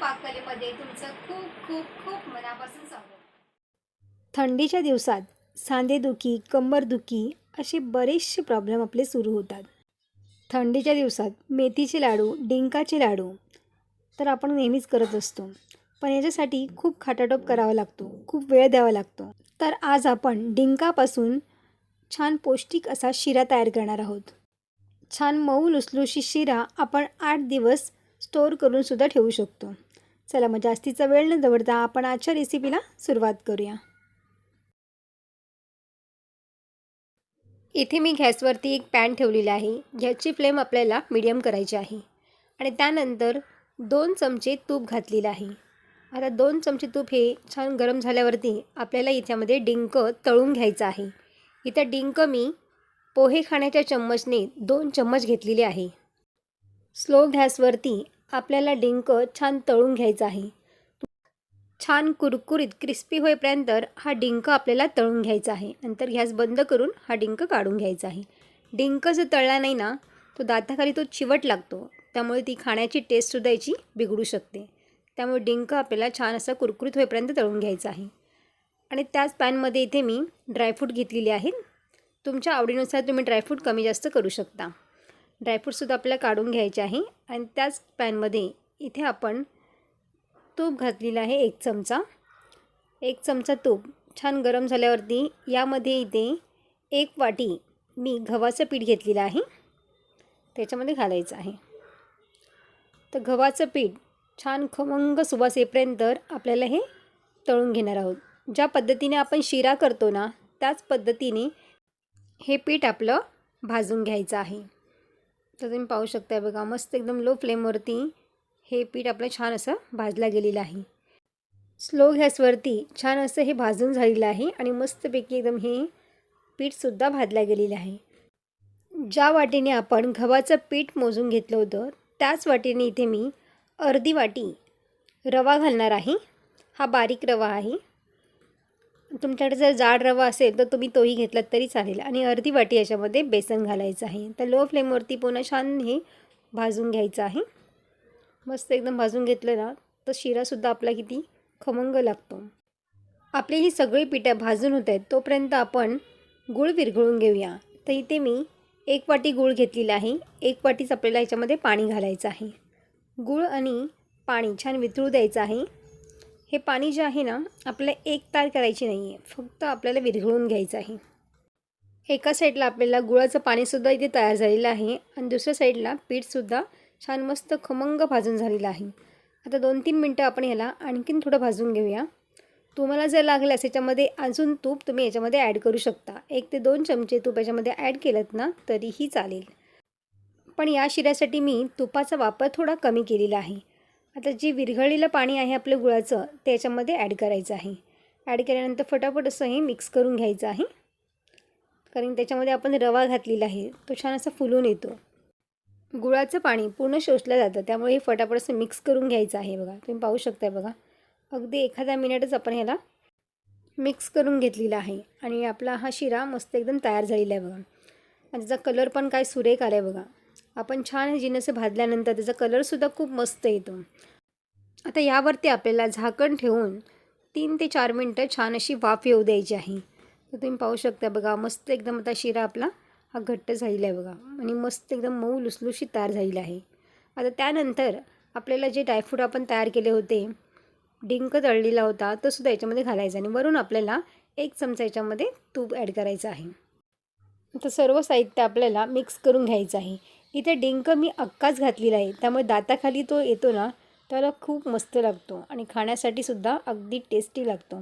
पाककलेमध्ये तुमचं खूप खूप खूप मनापासून स्वागत. थंडीच्या दिवसात सांधेदुखी कंबरदुखी असे बरेचसे प्रॉब्लेम आपले सुरू होतात. थंडीच्या दिवसात मेथीचे लाडू डिंकाचे लाडू तर आपण नेहमीच करत असतो. पण याच्यासाठी खूप खाटाटोप करावा लागतो खूप वेळ द्यावा लागतो. तर आज आपण डिंकापासून छान पौष्टिक असा शिरा तयार करणार आहोत. छान मऊ लुसलुशी शिरा आपण आठ दिवस स्टोअर करून सुद्धा ठेवू शकतो. चला मग जास्तीचा वेळ न दवडता आपण आजच्या रेसिपीला सुरुवात करूया. इथे मी गॅसवरती एक पॅन ठेवलेला आहे. ज्याची फ्लेम आपल्याला मीडियम करायची आहे. आणि त्यानंतर दोन चमचे तूप घातलेलं आहे. आता दोन चमचे तूप हे छान गरम झाल्यावरती आपल्याला इथ्यामध्ये डिंक तळून घ्यायचं आहे. इथं डिंक मी पोहे खाण्याच्या चम्मचने दोन चम्मच घेतलेले आहे. स्लो गॅसवरती आपल्याला डिंक छान तळून घ्यायचा आहे. छान कुरकुरीत क्रिस्पी होईपर्यंत हा डिंक आपल्याला तळून घ्यायचा आहे. नंतर गॅस बंद करून हा डिंक काढून घ्यायचा आहे. डिंक जर तळला नाही ना तो दाताखाली तो चिवट लागतो. त्यामुळे ती खाण्याची टेस्टसुद्धा याची बिघडू शकते. त्यामुळे डिंक आपल्याला छान असा कुरकुरीत होईपर्यंत तळून घ्यायचा आहे. आणि त्याच पॅनमध्ये इथे मी ड्रायफ्रूट घेतलेले आहेत तुमच्या आवडीनुसार तुम्ही ड्रायफ्रूट कमी जास्त करू शकता. ड्रायफ्रूटसुद्धा आपल्याला काढून घ्यायचे आहे. आणि त्याच पॅनमध्ये इथे आपण तूप घातलेलं आहे एक चमचा. एक चमचा तूप छान गरम झाल्यावरती यामध्ये इथे एक वाटी मी गव्हाचं पीठ घेतलेलं आहे. त्याच्यामध्ये घालायचं आहे. तर गव्हाचं पीठ छान खमंग सुवास येईपर्यंत आपल्याला हे तळून घेणार आहोत. ज्या पद्धतीने आपण शिरा करतो ना त्याच पद्धतीने हे पीठ आपलं भाजून घ्यायचं आहे. तर तुम्ही पाहू शकता बघा मस्त एकदम लो फ्लेमवरती हे पीठ आपलं छान असं भाजलं गेलेलं आहे. स्लो गॅसवरती छान असं हे भाजून झालेलं आहे आणि मस्तपैकी एकदम हे पीठसुद्धा भाजलं गेलेलं आहे. ज्या वाटीने आपण गव्हाचं पीठ मोजून घेतलं होतं त्याच वाटीने इथे मी अर्धी वाटी रवा घालणार आहे. हा बारीक रवा आहे. तुमच्याकडे जर जाड रवा असेल तर तुम्ही तोही घेतलात तरी चालेल. आणि अर्धी वाटी याच्यामध्ये बेसन घालायचं आहे. तर लो फ्लेमवरती पुन्हा छान हे भाजून घ्यायचं आहे. मस्त एकदम भाजून घेतलं ना तर शिरासुद्धा आपला किती खमंग लागतो. आपली ही सगळी पिठं भाजून होत आहेत तोपर्यंत आपण गूळ विरघळून घेऊया. तर इथे मी एक वाटी गूळ घेतलेला आहे. एक वाटीच आपल्याला याच्यामध्ये पाणी घालायचं आहे. गूळ आणि पाणी छान वितळू द्यायचं आहे. हे पाणी जे आहे ना आपल्याला एक तार करायची नाही आहे फक्त आपल्याला विरघळून घ्यायचं आहे. एका साईडला आपल्याला गुळाचं पाणीसुद्धा इथे तयार झालेलं आहे आणि दुसऱ्या साईडला पीठसुद्धा छान मस्त खमंग भाजून झालेलं आहे. आता दोन तीन मिनटं आपण ह्याला आणखीन थोडं भाजून घेऊया. तुम्हाला जर लागल्यास याच्यामध्ये अजून तूप तुम्ही याच्यामध्ये ॲड करू शकता. एक ते दोन चमचे तूप याच्यामध्ये ॲड केलं ना तरीही चालेल. पण या शिऱ्यासाठी मी तुपाचा वापर थोडा कमी केलेला आहे. आता जे विरघळलेलं पाणी आहे आपलं गुळाचं ते याच्यामध्ये ॲड करायचं आहे. ॲड केल्यानंतर फटाफट असं हे मिक्स करून घ्यायचं आहे. कारण त्याच्यामध्ये आपण रवा घातलेला आहे तो छान असा फुलून येतो. गुळाचं पाणी पूर्ण शोषलं जातं त्यामुळे हे फटाफट असं मिक्स करून घ्यायचं आहे बघा. तुम्ही पाहू शकताय बघा. अगदी एखाद्या मिनिटच आपण ह्याला मिक्स करून घेतलेला आहे. आणि आपला हा शिरा मस्त एकदम तयार झालेला आहे बघा. आणि त्याचा कलर पण काय सुरेख आला आहे बघा. आपण छान जिनसं भाजल्यानंतर त्याचा कलरसुद्धा खूप मस्त येतो. आता यावरती आपल्याला झाकण ठेवून तीन ते चार मिनटं छान अशी वाफ येऊ द्यायची आहे. तर तुम्ही पाहू शकता बघा मस्त एकदम आता शिरा आपला हा घट्ट झालेला आहे बघा. आणि मस्त एकदम मऊ लुसलुशी तयार झालेला आहे. आता त्यानंतर आपल्याला जे ड्रायफ्रूट आपण तयार केले होते डिंक तळलेला होता तो सुद्धा याच्यामध्ये घालायचा आणि वरून आपल्याला एक चमचा याच्यामध्ये तूप ॲड करायचं आहे. आता सर्व साहित्य आपल्याला मिक्स करून घ्यायचं आहे. इथे डिंक मी अक्काच घातलेला आहे. त्यामुळे दाताखाली तो येतो ना त्याला खूप मस्त लागतो आणि खाण्यासाठी सुद्धा अगदी टेस्टी लागतो.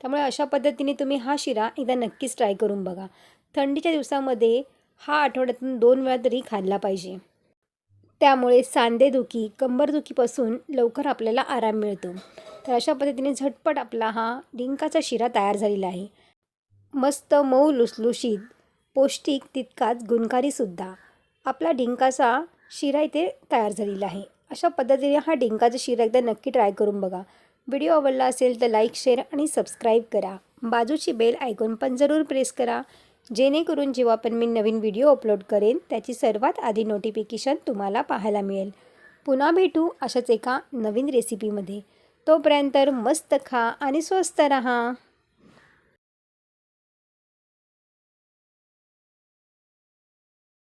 त्यामुळे अशा पद्धतीने तुम्ही हा शिरा एकदा नक्कीच ट्राय करून बघा. थंडीच्या दिवसामध्ये हा आठवड्यातून दोन वेळा तरी खाल्ला पाहिजे. त्यामुळे सांधेदुखी कंबरदुखीपासून लवकर आपल्याला आराम मिळतो. तर अशा पद्धतीने झटपट आपला हा डिंकाचा शिरा तयार झालेला आहे. मस्त मऊ लुसलुशीत पौष्टिक तितकाच गुणकारीसुद्धा आपला डिंकाचा शिरा इथे तयार झालेला आहे. अशा पद्धतीने हा डिंकाचा शिरा एकदा नक्की ट्राय करून बघा. व्हिडिओ आवडला असेल तर लाईक शेअर आणि सबस्क्राईब करा. बाजूची बेल ऐकून पण जरूर प्रेस करा. जेणेकरून जेव्हा पण मी नवीन व्हिडिओ अपलोड करेन त्याची सर्वात आधी नोटिफिकेशन तुम्हाला पाहायला मिळेल. पुन्हा भेटू अशाच एका नवीन रेसिपीमध्ये तोपर्यंत मस्त खा आणि स्वस्त रहा.